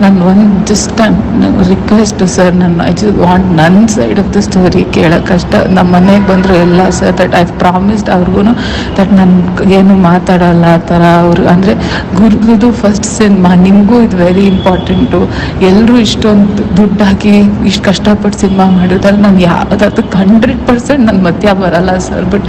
ನಾನು ಒಂದು ಜಸ್ಟ್ ನನ್ನ ರಿಕ್ವೆಸ್ಟು ಸರ್ ನಾನು ಐ ಜಸ್ಟ್ ವಾಂಟ್ ನನ್ನ ಸೈಡ್ ಆಫ್ ದ ಸ್ಟೋರಿ ಕೇಳೋಕ್ಕಷ್ಟ ನಮ್ಮ ಮನೆಗೆ ಬಂದರು ಎಲ್ಲ ಸರ್ ದಟ್ ಐ ಪ್ರಾಮಿಸ್ಡ್ ಅವ್ರಿಗೂ ದಟ್ ನಾನು ಏನು ಮಾತಾಡೋಲ್ಲ ಆ ಥರ ಅವರು. ಅಂದರೆ ಗುರುದು ಫಸ್ಟ್ ಸಿನಿಮಾ ನಿಮಗೂ ಇದು ವೆರಿ ಇಂಪಾರ್ಟೆಂಟು ಎಲ್ಲರೂ ಇಷ್ಟೊಂದು ದುಡ್ಡು ಹಾಕಿ ಇಷ್ಟು ಕಷ್ಟಪಟ್ಟು ಸಿನಿಮಾ ಮಾಡಿದ್ರೆ ನಾನು ಯಾವುದಕ್ಕೆ ಹಂಡ್ರೆಡ್ ಪರ್ಸೆಂಟ್ ನನ್ನ ಮಧ್ಯ ಬರಲ್ಲ sir but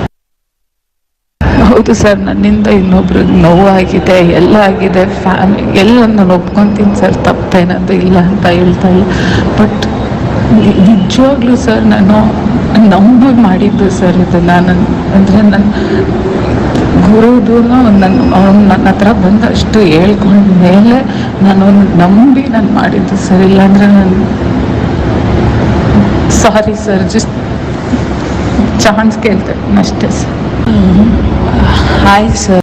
ಹೌದು ಸರ್, ನನ್ನಿಂದ ಇನ್ನೊಬ್ರಿಗೆ ನೋವಾಗಿದೆ, ಎಲ್ಲ ಆಗಿದೆ ಫ್ಯಾಮಿಲಿ ಎಲ್ಲ ನಾನು ಒಪ್ಕೊತೀನಿ ಸರ್ ತಪ್ಪೇನದು ಇಲ್ಲ ಅಂತ ಹೇಳ್ತಾ ಇಲ್ಲ. ಬಟ್ ನಿಜವಾಗ್ಲೂ ಸರ್, ನಾನು ನಂಬಿ ಮಾಡಿದ್ದು ಸರ್ ಇದು, ನಾನು ಅಂದರೆ ನನ್ನ ಗುರುದು ನನ್ನ ಅವ್ನು ನನ್ನ ಹತ್ರ ಬಂದು ಹೇಳ್ಕೊಂಡ ಮೇಲೆ ನಾನು ನಂಬಿ ನಾನು ಮಾಡಿದ್ದು ಸರ್, ಇಲ್ಲಾಂದರೆ ನಾನು ಸಾರಿ ಸರ್ ಜಸ್ಟ್ ಚಾನ್ಸ್ ಕೇಳ್ತೆ ಅಷ್ಟೇ ಸರ್ ಹಾಯ್ ಸರ್